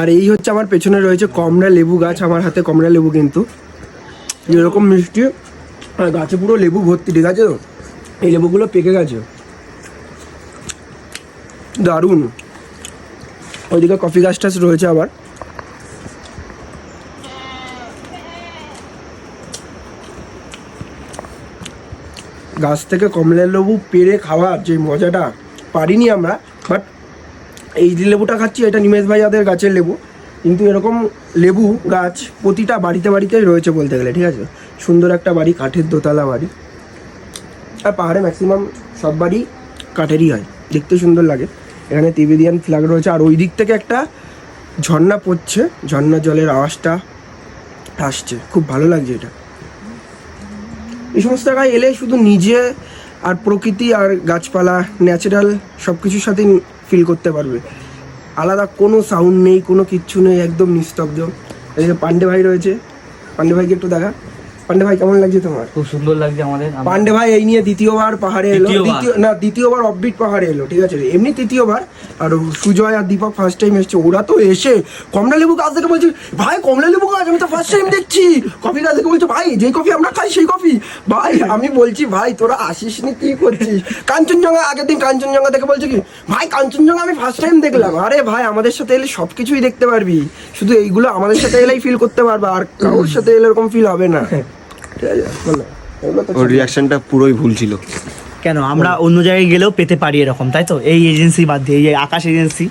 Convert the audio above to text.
আর এই হচ্ছে আমার পেছনে রয়েছে কমলা লেবু গাছ, আমার হাতে কমলা লেবু কিন্তু। এরকম মিষ্টি, আর গাছে পুরো লেবু ভর্তি, ঠিক আছে তো? এই লেবুগুলো পেকে গেছে। দারুণ। ওইদিকে কফি গাছ টাছ রয়েছে আবার। গাছ থেকে কমলা লেবু পেরে খাওয়ার যে মজাটা, পারিনি আমরা বাট এই লেবুটা খাচ্ছি, এটা নিমেশ ভাইয়াদের গাছের লেবু। কিন্তু এরকম লেবু গাছ প্রতিটা বাড়িতে বাড়িতেই রয়েছে বলতে গেলে, ঠিক আছে? সুন্দর একটা বাড়ি, কাঠের দোতলা বাড়ি। আর পাহাড়ে ম্যাক্সিমাম সব বাড়ি কাঠেরই হয়, দেখতে সুন্দর লাগে। এখানে তিবেদিয়ান ফ্ল্যাগ রয়েছে, আর ওই দিক থেকে একটা ঝর্ণা পড়ছে ঝর্ণার জলের আওয়াজটা আসছে। খুব ভালো লাগছে এটা। এই সমস্ত জায়গায় এলে শুধু নিজে আর প্রকৃতি আর গাছপালা ন্যাচারাল সব কিছুর সাথেই ফিল করতে পারবে। আলাদা কোনো সাউন্ড নেই, কোনো কিচ্ছু নেই, একদম নিস্তব্ধ। এদিকে পান্ডে ভাই রয়েছে পান্ডে ভাইকে একটু দেখা। পান্ডে ভাই কেমন লাগছে তোমার? খুব সুন্দর লাগছে আমাদের। পান্ডে ভাই এই নিয়ে দ্বিতীয়বার পাহাড়ে এলো। দ্বিতীয় না দ্বিতীয়বার অফবিট পাহাড়ে এলো ঠিক আছে? এমনি তৃতীয়বার। আর সুজয় আর দীপক ফার্স্ট টাইম এসছে। ওরা তো এসে কমলা লেবু গাছ দেখে বলছে ভাই কমলা লেবু গাছ আমি তো ফার্স্ট টাইম দেখছি। কফি গাছ দেখে বলছে ভাই যেই কফি আমরা খাই সেই কফি। ভাই আমি বলছি ভাই তোরা আসিস নি কি করছিস? কাঞ্চনজঙ্ঘা আগের দিন কাঞ্চনজঙ্ঘা দেখে বলছে কি ভাই কাঞ্চনজঙ্ঘা আমি ফার্স্ট টাইম দেখলাম। আরে ভাই আমাদের সাথে এলে সব কিছুই দেখতে পারবি। শুধু এইগুলো আমাদের সাথে এলেই ফিল করতে পারবা আর কারোর সাথে এলে এরকম ফিল হবে না। ঠিক আছে বলো। এগুলো তো ওর রিয়াকশনটা পুরোই ভুল ছিল। কেন? আমরা অন্য জায়গায় গেলেও পেতে পারি এরকম তাই তো? এই এজেন্সি বাদ দিয়ে এই আকাশ এজেন্সি